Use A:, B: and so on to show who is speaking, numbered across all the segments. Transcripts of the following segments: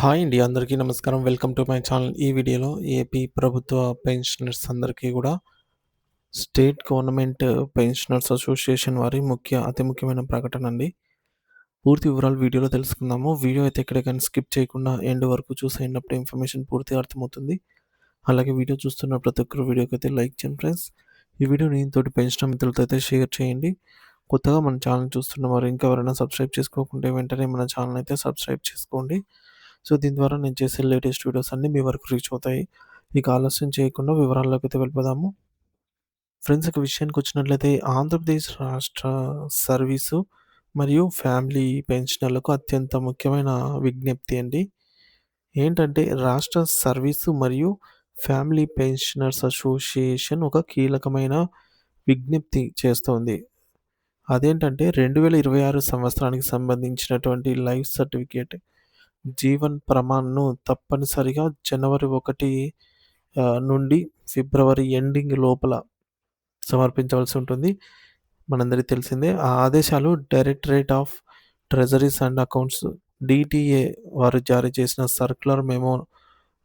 A: Hi అండి. అందరికీ నమస్కారం. Welcome to my channel. ఈ వీడియోలో ఏపీ ప్రభుత్వ పెన్షనర్స్ అందరికీ కూడా స్టేట్ గవర్నమెంట్ పెన్షనర్స్ అసోసియేషన్ వారి ముఖ్య అతి ముఖ్యమైన ప్రకటన అండి. పూర్తి వివరాలు వీడియోలో తెలుసుకుందాము. వీడియో అయితే ఎక్కడికైనా స్కిప్ చేయకుండా ఎండ్ వరకు చూసేటప్పుడు ఇన్ఫర్మేషన్ పూర్తిగా అర్థమవుతుంది. అలాగే వీడియో చూస్తున్న ప్రతి ఒక్కరు వీడియోకి అయితే లైక్ చేయండి ఫ్రెండ్స్. ఈ వీడియోని తోటి పెన్షన్ మిత్రులతో అయితే షేర్ చేయండి. కొత్తగా మన ఛానల్ చూస్తున్న వారు ఇంకా ఎవరైనా సబ్స్క్రైబ్ చేసుకోకుంటే వెంటనే మన ఛానల్ అయితే సబ్స్క్రైబ్ చేసుకోండి. సో దీని ద్వారా నేను చేసే లేటెస్ట్ వీడియోస్ అన్నీ మీ వరకు రీచ్ అవుతాయి. ఇక ఆలస్యం చేయకుండా వివరాల్లోకి అయితే వెళ్ళిపోదాము. ఫ్రెండ్స్ ఒక విషయానికి వచ్చినట్లయితే ఆంధ్రప్రదేశ్ రాష్ట్ర సర్వీసు మరియు ఫ్యామిలీ పెన్షనర్లకు అత్యంత ముఖ్యమైన విజ్ఞప్తి అండి. ఏంటంటే రాష్ట్ర సర్వీసు మరియు ఫ్యామిలీ పెన్షనర్స్ అసోసియేషన్ ఒక కీలకమైన విజ్ఞప్తి చేస్తోంది. అదేంటంటే 2026 సంవత్సరానికి సంబంధించినటువంటి లైఫ్ సర్టిఫికేట్ జీవన్ ప్రమాణ్‌ను తప్పనిసరిగా జనవరి ఒకటి నుండి ఫిబ్రవరి ఎండింగ్ లోపల సమర్పించవలసి ఉంటుంది. మనందరికీ తెలిసిందే. ఆ ఆదేశాలు directorate of treasuries and accounts DTA వారు జారీ చేసిన circular memo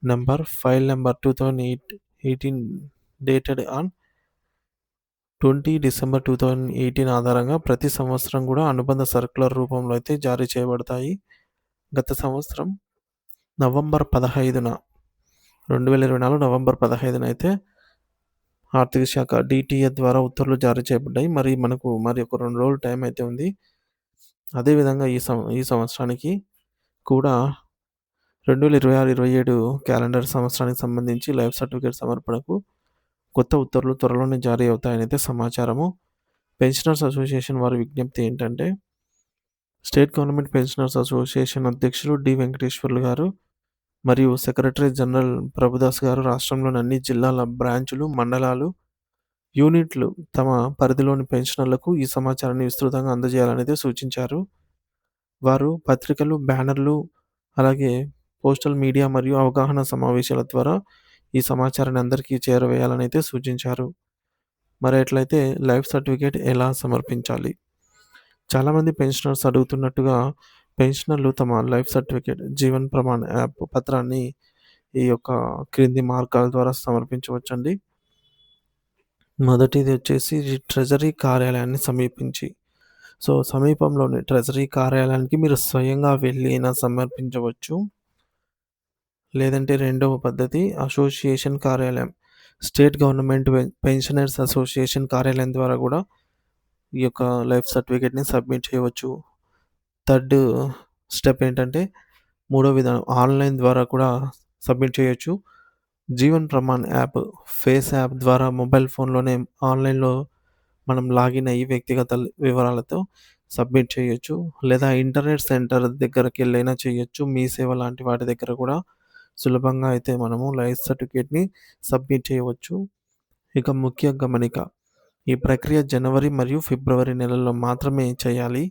A: number file number two thousand eight eighteen dated on 20 December 2018 ఆధారంగా ప్రతి సంవత్సరం కూడా అనుబంధ సర్క్యులర్ రూపంలో అయితే జారీ చేయబడతాయి. గత సంవత్సరం నవంబర్ 15న 2024 నవంబర్ 15న అయితే ఆర్థిక శాఖ డీటీఏ ద్వారా ఉత్తర్వులు జారీ చేయబడ్డాయి. మరి మనకు మరి ఒక రెండు రోజులు టైం అయితే ఉంది. అదేవిధంగా ఈ సం ఈ సంవత్సరానికి కూడా 2026, 27 క్యాలెండర్ సంవత్సరానికి సంబంధించి లైఫ్ సర్టిఫికేట్ సమర్పణకు కొత్త ఉత్తర్వులు త్వరలోనే జారీ అవుతాయనైతే సమాచారము. పెన్షనర్స్ అసోసియేషన్ వారి విజ్ఞప్తి ఏంటంటే స్టేట్ గవర్నమెంట్ పెన్షనర్స్ అసోసియేషన్ అధ్యక్షులు డి. వెంకటేశ్వర్లు గారు మరియు సెక్రటరీ జనరల్ ప్రభుదాస్ గారు రాష్ట్రంలోని అన్ని జిల్లాల బ్రాంచులు, మండలాలు, యూనిట్లు తమ పరిధిలోని పెన్షనర్లకు ఈ సమాచారాన్ని విస్తృతంగా అందజేయాలని అయితే సూచించారు. వారు పత్రికలు, బ్యానర్లు అలాగే పోస్టల్ మీడియా మరియు అవగాహన సమావేశాల ద్వారా ఈ సమాచారాన్ని అందరికీ చేరవేయాలని అయితే సూచించారు. మరి ఎట్లయితే లైఫ్ సర్టిఫికేట్ ఎలా సమర్పించాలి? చాలామంది పెన్షనర్స్ అడుగుతున్నట్టుగా పెన్షనర్లు తమ life certificate Jeevan Pramaan app పత్రాన్ని ఈ యొక్క క్రింది మార్గాల ద్వారా సమర్పించవచ్చండి. మొదటిది వచ్చేసి ట్రెజరీ కార్యాలయాన్ని సమీపించి. సో సమీపంలోని ట్రెజరీ కార్యాలయానికి మీరు స్వయంగా వెళ్ళినా అయినా సమర్పించవచ్చు. లేదంటే రెండవ పద్ధతి అసోసియేషన్ కార్యాలయం. స్టేట్ గవర్నమెంట్ పెన్షనర్స్ అసోసియేషన్ కార్యాలయం ద్వారా కూడా ఈ యొక్క లైఫ్ సర్టిఫికేట్‌ని సబ్మిట్ చేయవచ్చు. థర్డ్ స్టెప్ ఏంటంటే మూడో విధానం ఆన్‌లైన్ ద్వారా కూడా సబ్మిట్ చేయొచ్చు. Jeevan Pramaan app face app ద్వారా మొబైల్ ఫోన్‌లోనే ఆన్‌లైన్‌లో మనం లాగిన్ అయ్యి వ్యక్తిగత వివరాలతో సబ్మిట్ చేయొచ్చు. లేదా ఇంటర్నెట్ సెంటర్ దగ్గరకెళ్ళైనా చేయొచ్చు. మీ సేవ లాంటి వాటి దగ్గర కూడా సులభంగా అయితే మనము లైఫ్ సర్టిఫికేట్‌ని సబ్మిట్ చేయవచ్చు. ఇక ముఖ్య గమనిక ఈ ప్రక్రియ జనవరి మరియు ఫిబ్రవరి నెలల్లో మాత్రమే చేయాలి.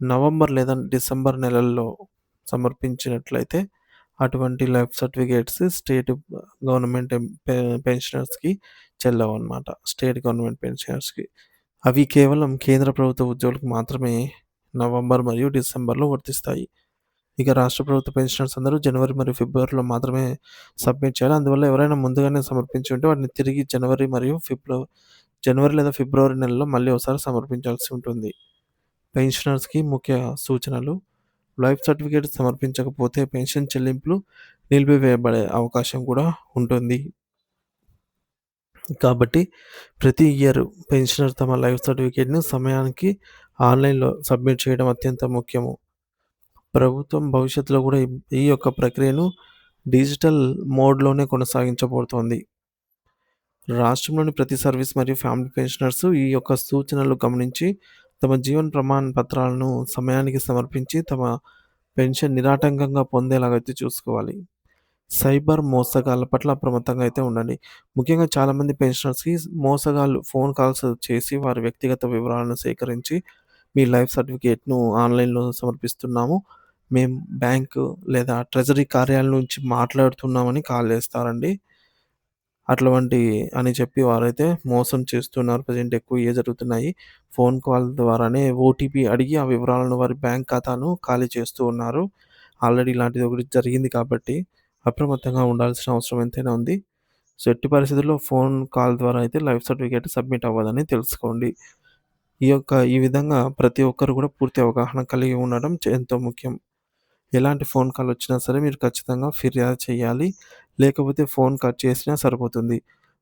A: నవంబర్ లేదా డిసెంబర్ నెలల్లో సమర్పించినట్లయితే అటువంటి లైఫ్ సర్టిఫికేట్స్ స్టేట్ గవర్నమెంట్ పె పెన్షనర్స్‌కి చెల్లవన్నమాట. State government పెన్షనర్స్‌కి. అవి కేవలం కేంద్ర ప్రభుత్వ ఉద్యోగులకు మాత్రమే నవంబర్ మరియు డిసెంబర్‌లో వర్తిస్తాయి. ఇక రాష్ట్ర ప్రభుత్వ పెన్షనర్స్ అందరూ జనవరి మరియు ఫిబ్రవరిలో మాత్రమే సబ్మిట్ చేయాలి. అందువల్ల ఎవరైనా ముందుగానే సమర్పించి ఉంటే వాటిని తిరిగి జనవరి మరియు ఫిబ్రవరి జనవరి లేదా ఫిబ్రవరి నెలలో మళ్ళీ ఒకసారి సమర్పించాల్సి ఉంటుంది. పెన్షనర్స్‌కి ముఖ్య సూచనలు లైఫ్ సర్టిఫికేట్ సమర్పించకపోతే పెన్షన్ చెల్లింపులు నిలిపివేయబడే అవకాశం కూడా ఉంటుంది. కాబట్టి ప్రతి ఇయర్ పెన్షనర్ తమ లైఫ్ సర్టిఫికేట్ను సమయానికి ఆన్‌లైన్‌లో సబ్మిట్ చేయడం అత్యంత ముఖ్యము. ప్రభుత్వం భవిష్యత్తులో కూడా ఈ యొక్క ప్రక్రియను డిజిటల్ మోడ్‌లోనే కొనసాగించబోతోంది. రాష్ట్రంలోని ప్రతి సర్వీస్ మరియు ఫ్యామిలీ పెన్షనర్స్ ఈ యొక్క సూచనలు గమనించి తమ జీవన్ ప్రమాణ పత్రాలను సమయానికి సమర్పించి తమ పెన్షన్ నిరాటంకంగా పొందేలాగా అయితే చూసుకోవాలి. సైబర్ మోసగాళ్ళ పట్ల అప్రమత్తంగా అయితే ఉండండి. ముఖ్యంగా చాలామంది పెన్షనర్స్‌కి మోసగాళ్ళు ఫోన్ కాల్స్ చేసి వారి వ్యక్తిగత వివరాలను సేకరించి మీ లైఫ్ సర్టిఫికేట్‌ను ఆన్‌లైన్‌లో సమర్పిస్తున్నాము. మేము బ్యాంకు లేదా ట్రెజరీ కార్యాలయం నుంచి మాట్లాడుతున్నామని కాల్ చేస్తారండి. అటువంటి అని చెప్పి వారైతే మోసం చేస్తున్నారు. ప్రజెంట్ ఎక్కువ ఏ జరుగుతున్నాయి. ఫోన్ కాల్ ద్వారానే ఓటీపీ అడిగి ఆ వివరాలను వారి బ్యాంక్ ఖాతాను ఖాళీ చేస్తూ ఉన్నారు. ఆల్రెడీ ఇలాంటిది ఒకటి జరిగింది కాబట్టి అప్రమత్తంగా ఉండాల్సిన అవసరం ఎంతైనా ఉంది. సో, ఎట్టి పరిస్థితుల్లో ఫోన్ కాల్ ద్వారా అయితే లైఫ్ సర్టిఫికేట్ సబ్మిట్ అవ్వదని తెలుసుకోండి. ఈ యొక్క ఈ విధంగా ప్రతి ఒక్కరు కూడా పూర్తి అవగాహన కలిగి ఉండడం ఎంతో ముఖ్యం. ఎలాంటి ఫోన్ కాల్ వచ్చినా సరే మీరు ఖచ్చితంగా ఫిర్యాదు చేయాలి. లేకపోతే ఫోన్ కట్ చేసినా సరిపోతుంది.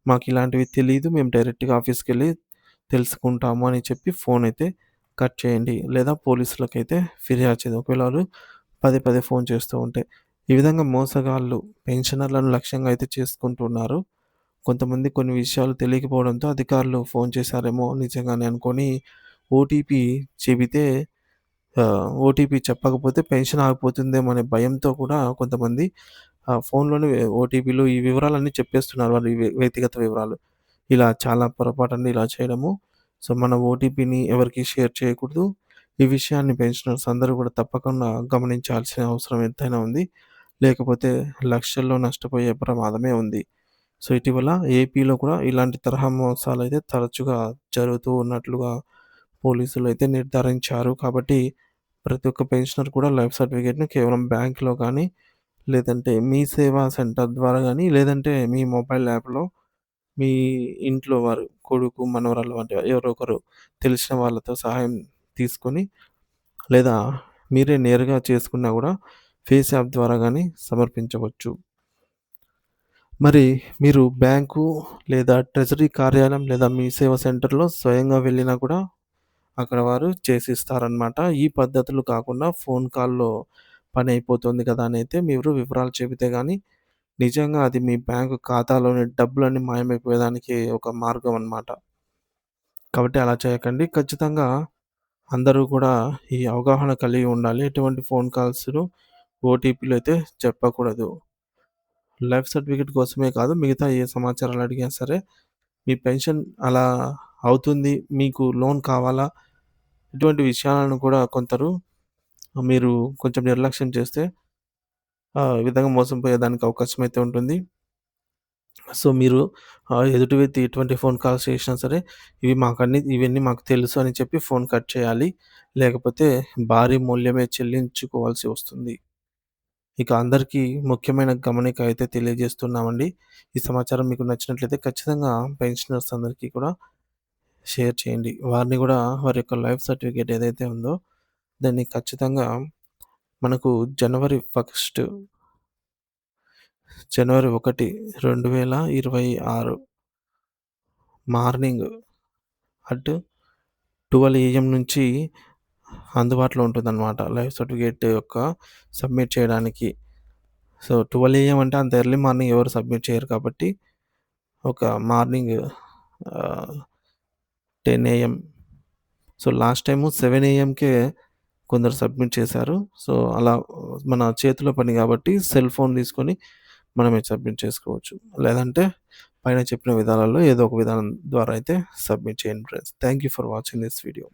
A: మాకు ఇలాంటివి తెలియదు మేము డైరెక్ట్‌గా ఆఫీస్కి వెళ్ళి తెలుసుకుంటాము అని చెప్పి ఫోన్ అయితే కట్ చేయండి. లేదా పోలీసులకైతే ఫిర్యాదు చేయండి. ఒకవేళ వాళ్ళు పదే పదే ఫోన్ చేస్తూ ఉంటే. ఈ విధంగా మోసగాళ్ళు పెన్షనర్లను లక్ష్యంగా అయితే చేసుకుంటున్నారు. కొంతమంది కొన్ని విషయాలు తెలియకపోవడంతో అధికారులు ఫోన్ చేశారేమో నిజంగానే అనుకొని ఓటీపీ చెబితే ఓటీపీ చెప్పకపోతే పెన్షన్ ఆగిపోతుందేమో అనే భయంతో కూడా కొంతమంది ఆహ్, ఫోన్‌లోనే ఓటీపీలు ఈ వివరాలన్నీ చెప్పేస్తున్నారు. వాళ్ళ వ్యక్తిగత వివరాలు. ఇలా చాలా పొరపాటు ఇలా చేయడము. సో, మన ఓటీపీని ఎవరికి షేర్ చేయకూడదు. ఈ విషయాన్ని పెన్షనర్స్ అందరూ కూడా తప్పకుండా గమనించాల్సిన అవసరం ఎంతైనా ఉంది. లేకపోతే లక్షల్లో నష్టపోయే ప్రమాదమే ఉంది. సో, ఇటీవల ఏపీలో కూడా ఇలాంటి తరహా మోసాలైతే తరచుగా జరుగుతూ ఉన్నట్లుగా పోలీసులు అయితే నిర్ధారించారు. కాబట్టి ప్రతి ఒక్క పెన్షనర్ కూడా లైఫ్ సర్టిఫికేట్ను కేవలం బ్యాంక్‌లో కానీ లేదంటే మీ సేవా సెంటర్ ద్వారా కానీ లేదంటే మీ మొబైల్ యాప్‌లో మీ ఇంట్లో వారు కొడుకు, మనవరాలు వంటి ఎవరో ఒకరు తెలిసిన వాళ్ళతో సహాయం తీసుకొని లేదా మీరే నేరుగా చేసుకున్నా కూడా ఫేస్ యాప్ ద్వారా కానీ సమర్పించవచ్చు. మరి మీరు బ్యాంకు లేదా ట్రెజరీ కార్యాలయం లేదా మీ సేవా సెంటర్‌లో స్వయంగా వెళ్ళినా కూడా అక్కడ వారు చేసిస్తారనమాట. ఈ పద్ధతులు కాకుండా ఫోన్ కాల్‌లో పని అయిపోతుంది కదా అని అయితే మీరు వివరాలు చెబితే కానీ నిజంగా అది మీ బ్యాంకు ఖాతాలోని డబ్బులన్నీ మాయమైపోయేదానికి ఒక మార్గం అనమాట. కాబట్టి అలా చేయకండి. ఖచ్చితంగా అందరూ కూడా ఈ అవగాహన కలిగి ఉండాలి. ఎటువంటి ఫోన్ కాల్స్‌ను ఓటీపీలు అయితే చెప్పకూడదు. లైఫ్ సర్టిఫికేట్ కోసమే కాదు మిగతా ఏ సమాచారాలు అడిగినా సరే మీ పెన్షన్ అలా అవుతుంది. మీకు లోన్ కావాలా? ఇటువంటి విషయాలను కూడా కొందరు మీరు కొంచెం నిర్లక్ష్యం చేస్తే ఈ విధంగా మోసం పోయేదానికి అవకాశం అయితే ఉంటుంది. సో, మీరు ఎదుటి వ్యక్తి ఎటువంటి ఫోన్ కాల్స్ చేసినా సరే ఇవి మాకన్నీ ఇవన్నీ మాకు తెలుసు అని చెప్పి ఫోన్ కట్ చేయాలి. లేకపోతే భారీ మూల్యమే చెల్లించుకోవాల్సి వస్తుంది. ఇక అందరికీ ముఖ్యమైన గమనిక అయితే తెలియజేస్తున్నామండి. ఈ సమాచారం మీకు నచ్చినట్లయితే ఖచ్చితంగా పెన్షనర్స్ అందరికీ కూడా షేర్ చేయండి. వారిని కూడా వారి యొక్క లైఫ్ సర్టిఫికేట్ ఏదైతే ఉందో దాన్ని ఖచ్చితంగా మనకు జనవరి ఫస్ట్ జనవరి 1, 2026 మార్నింగ్ అట్ 12 ఏఎం నుంచి అందుబాటులో ఉంటుందన్నమాట. లైఫ్ సర్టిఫికేట్ యొక్క సబ్మిట్ చేయడానికి. సో, 12 ఏఎం అంటే అంత ఎర్లీ మార్నింగ్ ఎవరు సబ్మిట్ చేయరు కాబట్టి ఒక morning ten AM. So, last time seven ఏఎంకే కొందరు సబ్మిట్ చేశారు. సో, అలా మన చేతిలో పని కాబట్టి సెల్ ఫోన్ తీసుకొని మనమే సబ్మిట్ చేసుకోవచ్చు. లేదంటే పైన చెప్పిన విధానాల్లో ఏదో ఒక విధానం ద్వారా అయితే సబ్మిట్ చేయండి friends. Thank you for watching this video.